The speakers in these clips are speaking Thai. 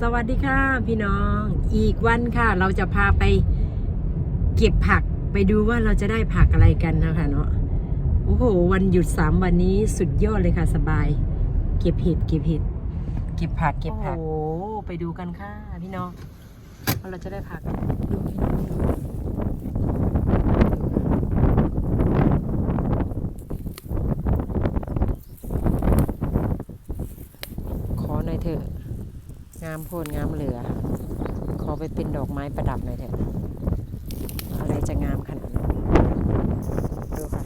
สวัสดีค่ะพี่น้อง อีกวันค่ะ เราจะพาไปเก็บผักไปดูว่าเราจะได้ผักอะไรกันนะคะเนาะโอ้โห วันหยุดสามวันนี้สุดยอดเลยค่ะ สบาย เก็บเห็ดเก็บเห็ดเก็บผักเก็บผักโอ้ไปดูกันค่ะ พี่น้องว่าเราจะได้ผักดูพี่น้องขอหน่อยเถอะ งามโพดงามเหลือ ขอไปเป็นดอกไม้ประดับหน่อยเถอะอะไรจะงามขนาดนั้นดูค่ะ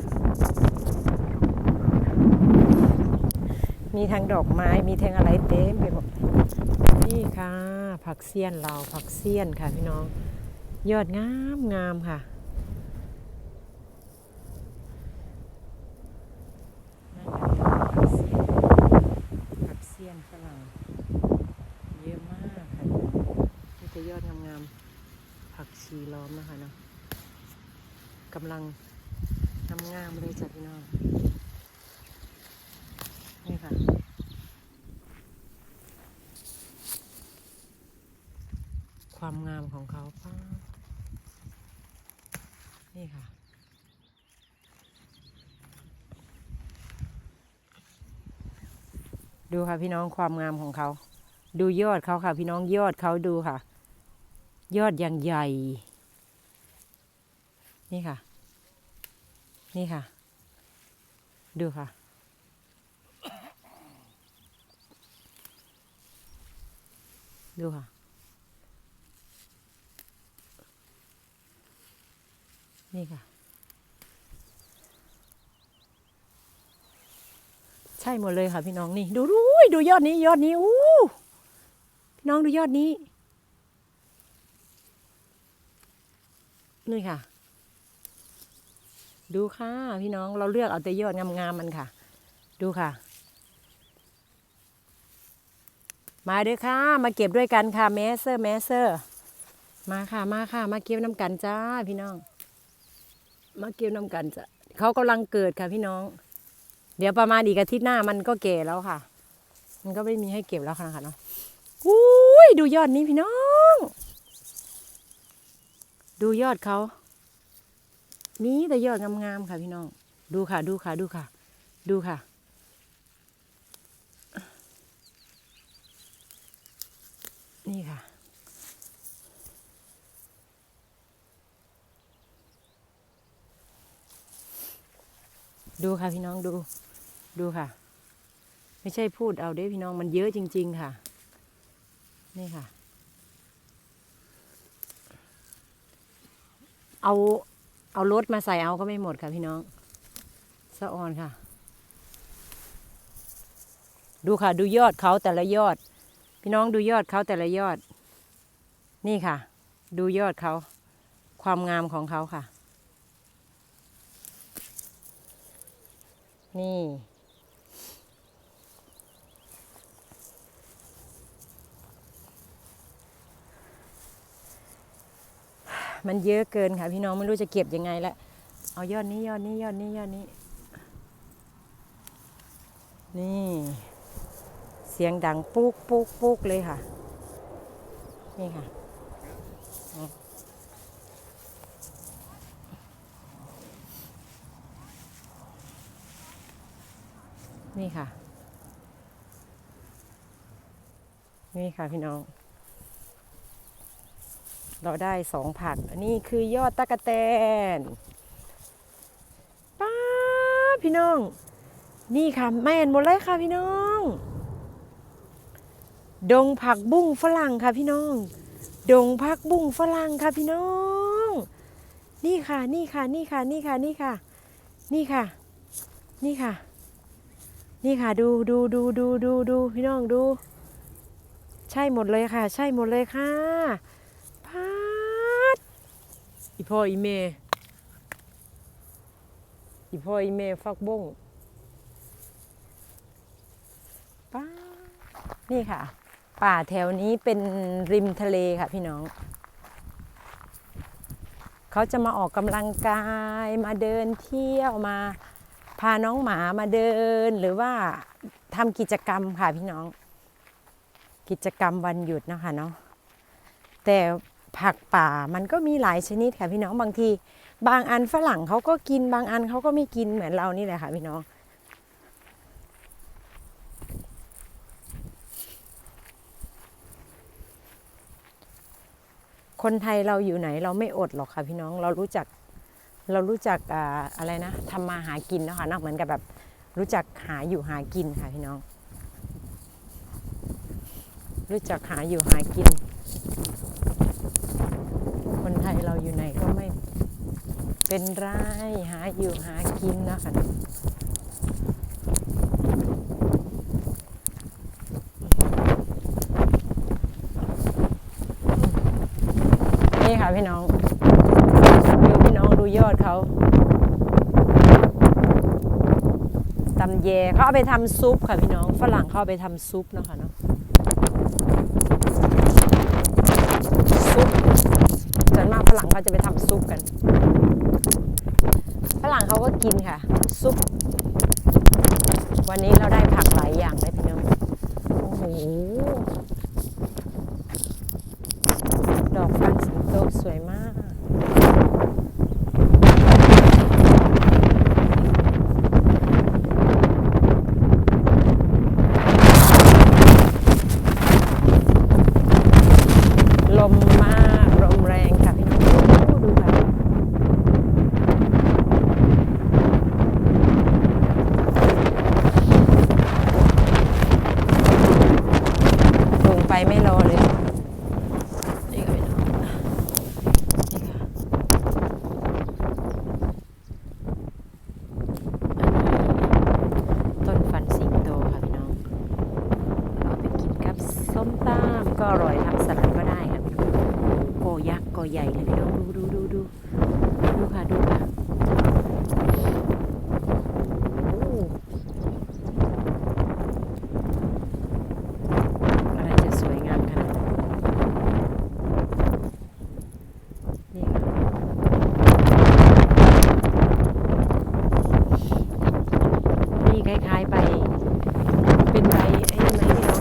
มีทั้งดอกไม้มีทั้งอะไรเต็มไปหมดนี่ค่ะ ผักเสี้ยนเราผักเสี้ยนค่ะพี่น้อง ยอดงามงามค่ะ นั่นแหละผักเสี้ยนผักเสี้ยนฝรั่ง เยอะมากค่ะนี่จะยอดงามๆผัก ชีล้อมนะคะเนาะกำลังทำงามเลยจ้ะพี่น้อง นี่ค่ะ ความงามของเขาป้านี่ค่ะดูค่ะพี่น้องความงามของเขา ดูยอดเขาค่ะ พี่น้องยอดเขาดูค่ะ ยอดอย่างใหญ่ นี่ค่ะ นี่ค่ะ ดูค่ะ ดูค่ะ นี่ค่ะ ใช่หมดเลยค่ะพี่น้องนี่ ดูดูยดูยอดนี้ยอดนี้อู้พี่น้องดูยอดนี้ นี่ค่ะ ดูค่ะพี่น้องเราเลือกเอาแต่ยอดงามๆมันค่ะ ดูค่ะ มาด้อค่ะ มาเก็บด้วยกันค่ะแมสเซอร์แมสเซอร์ มาค่ะมาค่ะ มาเก็บน้ำกันจ้าพี่น้อง มาเก็บน้ำกันจ้ะเขากำลังเกิดค่ะพี่น้อง เดี๋ยวประมาณอีกอาทิตย์หน้ามันก็แก่แล้วค่ะ มันก็ไม่มีให้เก็บแล้วค่ะนะคะเนาะอุ้ยดูยอดนี้พี่น้อง ดูยอดเขามีแต่ยอดงามๆค่ะพี่น้อง ดูค่ะ ดูค่ะ ดูค่ะ ดูค่ะ นี่ค่ะ ดูค่ะพี่น้องดู ดูค่ะ ไม่ใช่พูดเอาเด้พี่น้องมันเยอะจริง ๆ ค่ะ นี่ค่ะ เอาเอารถมาใส่เอาก็ไม่หมดค่ะพี่น้องสะออนค่ะ ดูค่ะ ดูยอดเขาแต่ละยอด พี่น้องดูยอดเขาแต่ละยอด นี่ค่ะ ดูยอดเขา ความงามของเขาค่ะ นี่ มันเยอะเกินค่ะ พี่น้องไม่รู้จะเก็บยังไงละเอายอดนี้ยอดนี้ยอดนี้ยอดนี้ นี่ เสียงดังปุ๊กปุ๊กปุ๊กเลยค่ะ นี่ค่ะ นี่ค่ะ นี่ค่ะพี่น้อง เราได้สองผัก อันนี้คือยอดตะกะแตนป้าพี่น้อง นี่ค่ะ แม่นหมดเลยค่ะพี่น้อง ดงผักบุ้งฝรั่งค่ะพี่น้อง ดงผักบุ้งฝรั่งค่ะพี่น้อง นี่ค่ะนี่ค่ะนี่ค่ะนี่ค่ะนี่ค่ะ นี่ค่ะ นี่ค่ะ นี่ค่ะดูดูดูดูดูดูพี่น้องดู ใช่หมดเลยค่ะ ใช่หมดเลยค่ะ อีพ่ออีเมอีพ่ออีเมฟักบงป้านี่ค่ะ ป่าแถวนี้เป็นริมทะเลค่ะพี่น้อง เขาจะมาออกกำลังกายมาเดินเที่ยวมา พาน้องหมามาเดินหรือว่าทำกิจกรรมค่ะพี่น้อง กิจกรรมวันหยุดนะคะเนาะแต่ ผักป่ามันก็มีหลายชนิดค่ะพี่น้องบางที บางอันฝรั่งเขาก็กินบางอันเขาก็ไม่กินเหมือนเรานี่แหละค่ะพี่น้องคนไทยเราอยู่ไหนเราไม่อดหรอกค่ะพี่น้องเรารู้จักเรารู้จักออะไรนะทำมาหากินนะคะนอกเหมือนกับแบบรู้จักหาอยู่หากินค่ะพี่น้อง รู้จักหาอยู่หากิน ยเราอยู่ไหนก็ไม่เป็นไรหาอยู่หากินนะคะนี่ค่ะพี่น้องดูพี่น้องดูยอดเขาตำแยเขาเอาไปทำซุปค่ะพี่น้องฝรั่งเขาเอาไปทำซุปเนาะคะเนาะซุปส่วนมากฝรั่ง เขาจะไปทำซุปกันฝรั่งเขาก็กินค่ะ ซุป วันนี้เราได้ผักหลายอย่างเลยพี่น้องโอ้โหดอกฟันสิงโตสวยมาก ลมมาก ลมแรงค่ะพี่น้องโอ้ดูค่ะ ลงไปไม่รอเลย นี่ค่ะพี่น้องนี่ค่ะอันนี้ต้นฟันสิงโตค่ะพี่น้อง เราไปกินกับส้มตำก็อร่อยทำสลัดก็ได้ค่ะพี่น้องโกยักษ์โกใหญ่เลยพี่น้องดูดูดูดูดูค่ะดูค่ะโอ้อะไรจะสวยงามขนาดนั้นนี่ค่ะนี่คล้ายๆใบ เป็นใบไอ้นี่ไหมพี่น้อง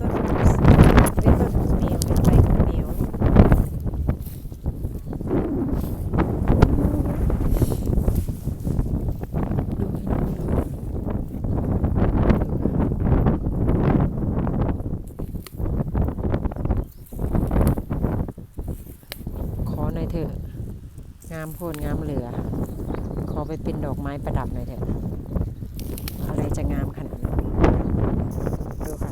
ต้นเป็นต้นเหนียวเป็นใบเหนียวดูพี่น้องดูขอหน่อยเถอะ งามโพดงามเหลือ ขอไปเป็นดอกไม้ประดับหน่อยเถอะ อะไรจะงามขนาดนั้นดูค่ะ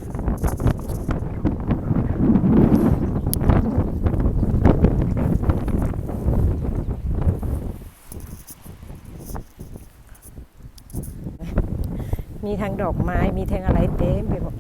มีทั้งดอกไม้ มีทั้งอะไรเต็มไปหมด